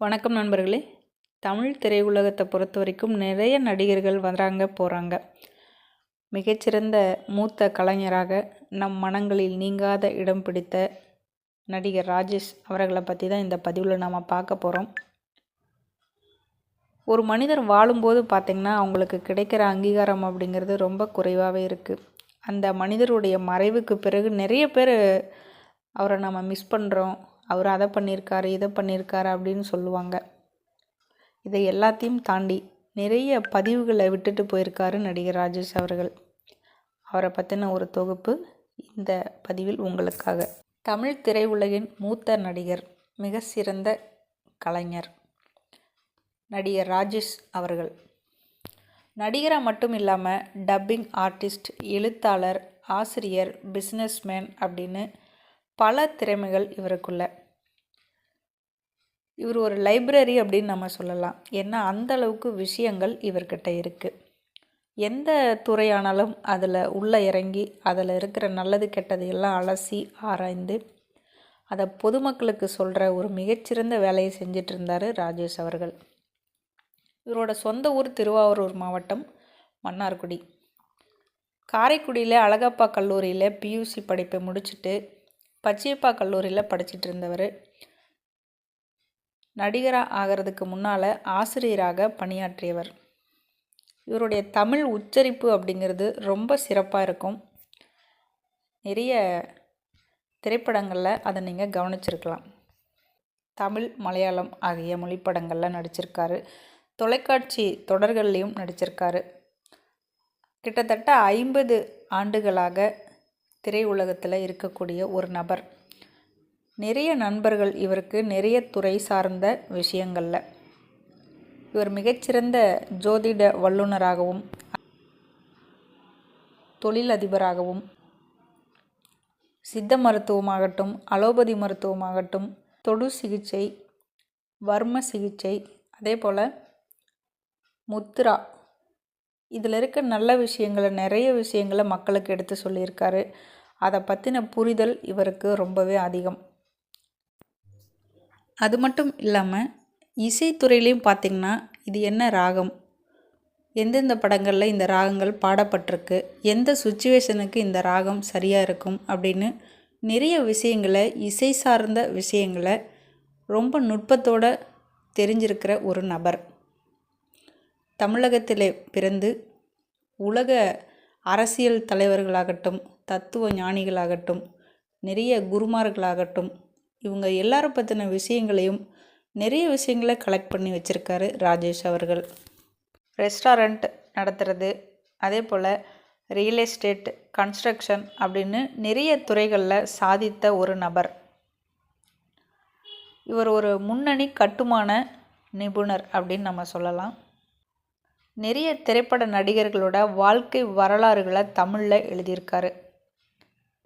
வணக்கம் நண்பர்களே. தமிழ் திரையுலகத்தை பொறுத்த வரைக்கும் நிறைய நடிகர்கள் வராங்க போகிறாங்க மிகச்சிறந்த மூத்த கலைஞராக நம் மனங்களில் நீங்காத இடம் பிடித்த நடிகர் ராஜேஷ் அவர்களை பற்றி தான் இந்த பதிவில் நாம் பார்க்க போகிறோம் ஒரு மனிதர் வாழும்போது பார்த்திங்கன்னா அவங்களுக்கு கிடைக்கிற அங்கீகாரம் அப்படிங்கிறது ரொம்ப குறைவாகவே இருக்குது அந்த மனிதருடைய மறைவுக்கு பிறகு நிறைய பேர் அவரை நம்ம மிஸ் பண்ணுறோம் அவர் அதை பண்ணியிருக்காரு இதை பண்ணியிருக்காரு அப்படின்னு சொல்லுவாங்க. இதை எல்லாத்தையும் தாண்டி நிறைய பதிவுகளை விட்டுட்டு போயிருக்காரு நடிகர் ராஜேஷ் அவர்கள். அவரை பற்றின ஒரு தொகுப்பு இந்த பதிவில் உங்களுக்காக. தமிழ் திரையுலகின் மூத்த நடிகர் மிக சிறந்த கலைஞர் நடிகர் ராஜேஷ் அவர்கள். நடிகராக மட்டும் இல்லாமல் டப்பிங் ஆர்டிஸ்ட் எழுத்தாளர் ஆசிரியர் பிஸ்னஸ்மேன் அப்படின்னு பல திறமைகள் இவருக்குள்ள. இவர் ஒரு லைப்ரரி அப்படின்னு நம்ம சொல்லலாம். ஏன்னா அந்த அளவுக்கு விஷயங்கள் இவர்கிட்ட இருக்குது எந்த துறையானாலும் அதில் உள்ளே இறங்கி அதில் இருக்கிற நல்லது கெட்டது எல்லாம் அலசி ஆராய்ந்து அதை பொதுமக்களுக்கு சொல்கிற ஒரு மிகச்சிறந்த வேலையை செஞ்சிட்டு இருந்தார் ராஜேஷ் அவர்கள். இவரோட சொந்த ஊர் திருவாரூர் மாவட்டம் மன்னார்குடி. காரைக்குடியில் அழகப்பா கல்லூரியில் பியூசி படிப்பை முடிச்சுட்டு பச்சையப்பா கல்லூரியில் படிச்சுட்டு இருந்தவர் நடிகராக ஆகிறதுக்கு முன்னால் ஆசிரியராக பணியாற்றியவர். இவருடைய தமிழ் உச்சரிப்பு அப்படிங்கிறது ரொம்ப சிறப்பாக இருக்கும். நிறைய திரைப்படங்களில் அதை நீங்கள் கவனிச்சிருக்கலாம். தமிழ் மலையாளம் ஆகிய மொழிப்படங்களில் நடிச்சிருக்காரு. தொலைக்காட்சி தொடர்கள்லேயும் நடிச்சிருக்காரு. கிட்டத்தட்ட ஐம்பது ஆண்டுகளாக திரையுலகத்தில் இருக்கக்கூடிய ஒரு நபர். நிறைய நண்பர்கள் இவருக்கு நிறைய துறை சார்ந்த விஷயங்களில். இவர் மிகச்சிறந்த ஜோதிட வல்லுநராகவும் தொழிலதிபராகவும் சித்த மருத்துவமாகட்டும் அலோபதி மருத்துவமாகட்டும் தொடு சிகிச்சை வர்ம சிகிச்சை அதே போல் முத்ரா. இதில் இருக்க நல்ல விஷயங்களை நிறைய விஷயங்களை மக்களுக்கு எடுத்து சொல்லியிருக்காரு. அதை பற்றின புரிதல் இவருக்கு ரொம்பவே அதிகம். அது மட்டும் இல்லாமல் இசைத்துறையிலையும் பார்த்திங்கன்னா இது என்ன ராகம்? எந்தெந்த படங்களில் இந்த ராகங்கள் பாடப்பட்டிருக்கு? எந்த சுச்சுவேஷனுக்கு இந்த ராகம் சரியாக இருக்கும்? அப்படின்னு நிறைய விஷயங்களை இசை சார்ந்த விஷயங்களை ரொம்ப நுட்பத்தோடு தெரிஞ்சிருக்கிற ஒரு நபர். தமிழகத்திலே பிறந்து உலக அரசியல் தலைவர்களாகட்டும் தத்துவ ஞானிகளாகட்டும் நிறைய குருமார்களாகட்டும் இவங்க எல்லாரை பற்றின விஷயங்களையும் நிறைய விஷயங்களை கலெக்ட் பண்ணி வச்சுருக்காரு ராஜேஷ் அவர்கள். ரெஸ்டாரண்ட் நடத்துகிறது அதே போல் ரியல் எஸ்டேட் கன்ஸ்ட்ரக்ஷன் அப்படின்னு நிறைய துறைகளில் சாதித்த ஒரு நபர். இவர் ஒரு முன்னணி கட்டுமான நிபுணர் அப்படின்னு நம்ம சொல்லலாம். நிறைய திரைப்பட நடிகர்களோட வாழ்க்கை வரலாறுகளை தமிழில் எழுதியிருக்காரு.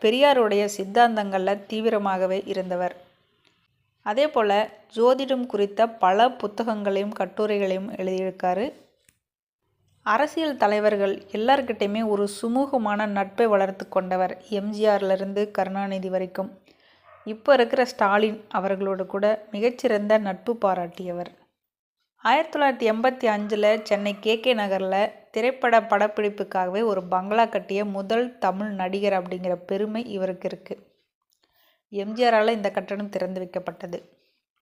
பெரியாருடைய சித்தாந்தங்களில் தீவிரமாகவே இருந்தவர். அதே போல் ஜோதிடம் குறித்த பல புத்தகங்களையும் கட்டுரைகளையும் எழுதியிருக்காரு. அரசியல் தலைவர்கள் எல்லார்கிட்டையுமே ஒரு சுமூகமான நட்பை வளர்த்து கொண்டவர் எம்ஜிஆர்லேருந்து கருணாநிதி வரைக்கும். இப்போ இருக்கிற ஸ்டாலின் அவர்களோடு கூட மிகச்சிறந்த நட்பு பாராட்டியவர். ஆயிரத்தி தொள்ளாயிரத்தி எண்பத்தி அஞ்சில் சென்னை கே கே நகரில் திரைப்பட படப்பிடிப்புக்காகவே ஒரு பங்களா கட்டிய முதல் தமிழ் நடிகர் அப்படிங்கிற பெருமை இவருக்கு இருக்குது எம்ஜிஆரால் இந்த கட்டணம் திறந்து வைக்கப்பட்டது.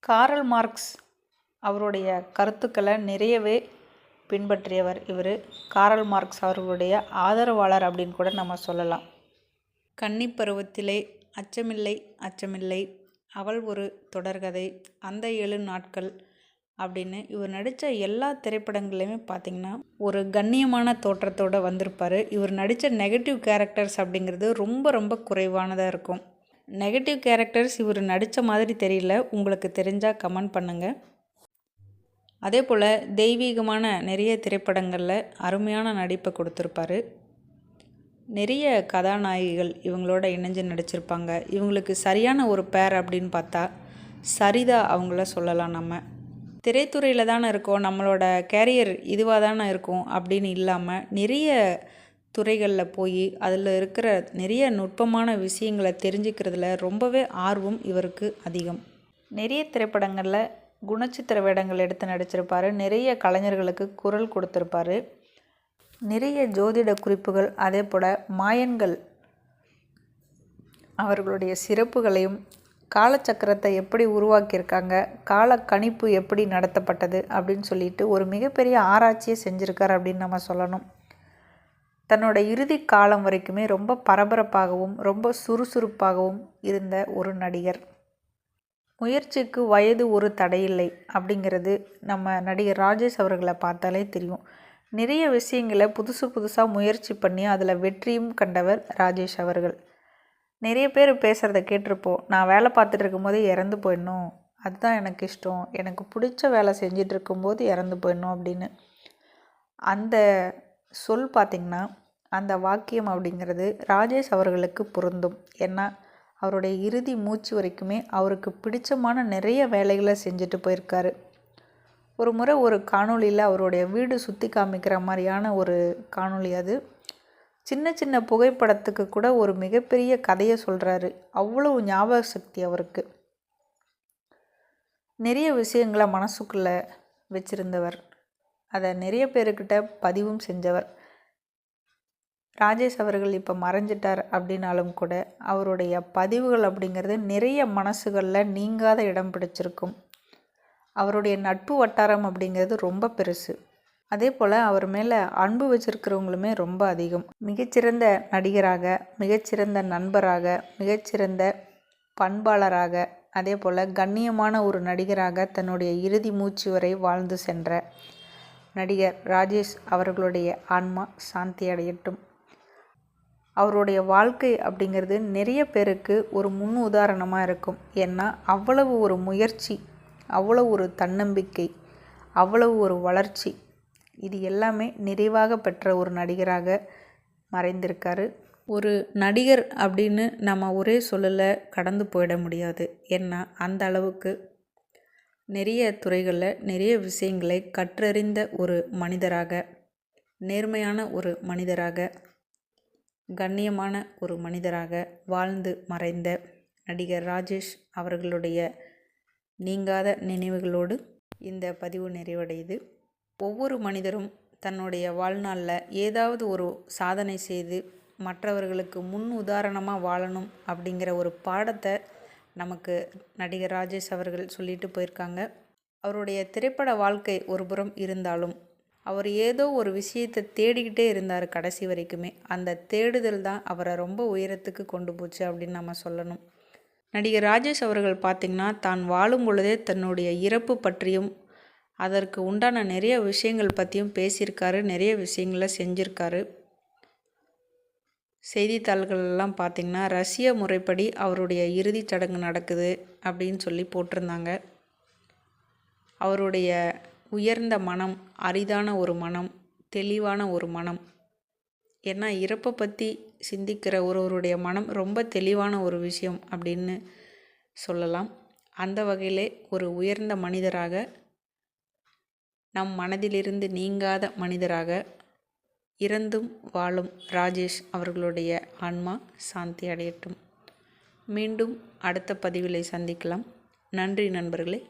காரல் மார்க்ஸ் அவருடைய கருத்துக்களை நிறையவே பின்பற்றியவர் இவர். காரல் மார்க்ஸ் அவர்களுடைய ஆதரவாளர் அப்படின்னு கூட நம்ம சொல்லலாம். கன்னி பருவத்திலே அச்சமில்லை அச்சமில்லை அவள் ஒரு தொடர்கதை. அந்த ஏழு நாட்கள் அப்படின்னு இவர் நடித்த எல்லா திரைப்படங்கள்லையுமே பார்த்திங்கன்னா ஒரு கண்ணியமான தோற்றத்தோடு வந்திருப்பார். இவர் நடித்த நெகட்டிவ் கேரக்டர்ஸ் அப்படிங்கிறது ரொம்ப ரொம்ப குறைவானதாக இருக்கும். நெகட்டிவ் கேரக்டர்ஸ் இவர் நடித்த மாதிரி தெரியல. உங்களுக்கு தெரிஞ்சால் கமெண்ட் பண்ணுங்கள் அதே போல் தெய்வீகமான நிறைய திரைப்படங்களில் அருமையான நடிப்பை கொடுத்துருப்பாரு. நிறைய கதாநாயகிகள் இவங்களோட இணைஞ்சு நடிச்சிருப்பாங்க. இவங்களுக்கு சரியான ஒரு பேர் அப்படின்னு பார்த்தா சரிதா அவங்கள சொல்லலாம் நம்ம. திரைத்துறையில் தானே இருக்கோம். நம்மளோட கேரியர் இதுவாக தானே இருக்கும் அப்படின்னு இல்லாமல் நிறைய துறைகளில் போய் அதில் இருக்கிற நிறைய நுட்பமான விஷயங்களை தெரிஞ்சுக்கிறதுல ரொம்பவே ஆர்வம் இவருக்கு அதிகம். நிறைய திரைப்படங்களில் குணச்சித்திர வேடங்கள் எடுத்து நடிச்சிருப்பார். நிறைய கலைஞர்களுக்கு குரல் கொடுத்துருப்பாரு. நிறைய ஜோதிட குறிப்புகள் அதே போல் மாயன்கள் அவர்களுடைய சிறப்புகளையும் காலச்சக்கரத்தை எப்படி உருவாக்கியிருக்காங்க கால கணிப்பு எப்படி நடத்தப்பட்டது அப்படின்னு சொல்லிட்டு ஒரு மிகப்பெரிய ஆராய்ச்சியை செஞ்சுருக்கார் அப்படின்னு நம்ம சொல்லணும். தன்னோட இறுதி காலம் வரைக்குமே ரொம்ப பரபரப்பாகவும் ரொம்ப சுறுசுறுப்பாகவும் இருந்த ஒரு நடிகர். முயற்சிக்கு வயது ஒரு தடையில்லை அப்படிங்கிறது நம்ம நடிகர் ராஜேஷ் அவர்களை பார்த்தாலே தெரியும். நிறைய விஷயங்களை புதுசு புதுசாக முயற்சி பண்ணி அதில் வெற்றியும் கண்டவர் ராஜேஷ் அவர்கள். நிறைய பேர் பேசுகிறத கேட்டிருப்போம். நான் வேலை பார்த்துட்டு இருக்கும்போது இறந்து போயிடணும். அதுதான் எனக்கு இஷ்டம். எனக்கு பிடிச்ச வேலை செஞ்சிட்டு இருக்கும்போது இறந்து போயிடணும் அப்படின்னு. அந்த சொல் பார்த்திங்கன்னா அந்த வாக்கியம் அப்படிங்கிறது ராஜேஷ் அவர்களுக்கு பொருந்தும். ஏன்னா அவருடைய இறுதி மூச்சு வரைக்குமே அவருக்கு பிடிச்சமான நிறைய வேலைகளை செஞ்சுட்டு போயிருக்காரு. ஒரு முறை ஒரு காணொளியில் அவருடைய வீடு சுற்றி காமிக்கிற மாதிரியான ஒரு காணொளி அது. சின்ன சின்ன புகைப்படத்துக்கு கூட ஒரு மிகப்பெரிய கதையை சொல்கிறாரு அவ்வளவு ஞாபக சக்தி அவருக்கு. நிறைய விஷயங்களை மனசுக்குள்ளே வச்சுருந்தவர். அதை நிறைய பேருக்கிட்ட பதிவும் செஞ்சவர். ராஜேஷ் அவர்கள் இப்போ மறைஞ்சிட்டார் அப்படின்னாலும் கூட அவருடைய பதிவுகள் அப்படிங்கிறது நிறைய மனசுகளில் நீங்காத இடம் பிடிச்சிருக்கும். அவருடைய நட்பு வட்டாரம் அப்படிங்கிறது ரொம்ப பெருசு. அதே போல் அவர் மேலே அன்பு வச்சுருக்கிறவங்களுமே ரொம்ப அதிகம். மிகச்சிறந்த நடிகராக மிகச்சிறந்த நண்பராக மிகச்சிறந்த பண்பாளராக அதே போல் கண்ணியமான ஒரு நடிகராக தன்னுடைய இறுதி மூச்சு வரை வாழ்ந்து சென்ற நடிகர் ராஜேஷ் அவர்களுடைய ஆன்மா சாந்தி அடையட்டும். அவருடைய வாழ்க்கை அப்படிங்கிறது நிறைய பேருக்கு ஒரு முன் உதாரணமாக இருக்கும். ஏன்னா அவ்வளவு ஒரு முயற்சி அவ்வளவு ஒரு தன்னம்பிக்கை அவ்வளவு ஒரு வளர்ச்சி இது எல்லாமே நிறைவாக பெற்ற ஒரு நடிகராக மறைந்திருக்காரு. ஒரு நடிகர் அப்படின்னு நம்ம ஒரே சொல்லில் கடந்து போயிட முடியாது. ஏன்னா அந்த அளவுக்கு நிறைய துறைகளில் நிறைய விஷயங்களை கற்றறிந்த ஒரு மனிதராக நேர்மையான ஒரு மனிதராக கண்ணியமான ஒரு மனிதராக வாழ்ந்து மறைந்த நடிகர் ராஜேஷ் அவர்களுடைய நீங்காத நினைவுகளோடு இந்த பதிவு நிறைவடையுது. ஒவ்வொரு மனிதரும் தன்னுடைய வாழ்நாளில் ஏதாவது ஒரு சாதனை செய்து மற்றவர்களுக்கு முன் உதாரணமாக வாழணும் அப்படிங்கிற ஒரு பாடத்தை நமக்கு நடிகர் ராஜேஷ் அவர்கள் சொல்லிட்டு போயிருக்காங்க. அவருடைய திரைப்பட வாழ்க்கை ஒரு புறம் இருந்தாலும் அவர் ஏதோ ஒரு விஷயத்தை தேடிக்கிட்டே இருந்தார் கடைசி வரைக்குமே. அந்த தேடுதல் தான் அவரை ரொம்ப உயரத்துக்கு கொண்டு போச்சு அப்படின்னு நம்ம சொல்லணும். நடிகர் ராஜேஷ் அவர்கள் பார்த்திங்கன்னா தான் வாழும் பொழுதே தன்னுடைய இறப்பு பற்றியும் அதற்கு உண்டான நிறைய விஷயங்கள் பற்றியும் பேசியிருக்காரு நிறைய விஷயங்களை செஞ்சுருக்காரு. செய்தித்தாள்கள்லாம் பார்த்திங்கன்னா ரஷ்ய முறைப்படி அவருடைய இறுதிச் சடங்கு நடக்குது அப்படின்னு சொல்லி போட்டிருந்தாங்க. அவருடைய உயர்ந்த மனம் அரிதான ஒரு மனம் தெளிவான ஒரு மனம். ஏன்னா இறப்பை பற்றி சிந்திக்கிற ஒருவருடைய மனம் ரொம்ப தெளிவான ஒரு விஷயம் அப்படின்னு சொல்லலாம். அந்த வகையிலே ஒரு உயர்ந்த மனிதராக நம் மனதிலிருந்து நீங்காத மனிதராக இறந்தும் வாழும் ராஜேஷ் அவர்களுடைய ஆன்மா சாந்தி அடையட்டும். மீண்டும் அடுத்த பதிவிலை சந்திக்கலாம். நன்றி நண்பர்களே.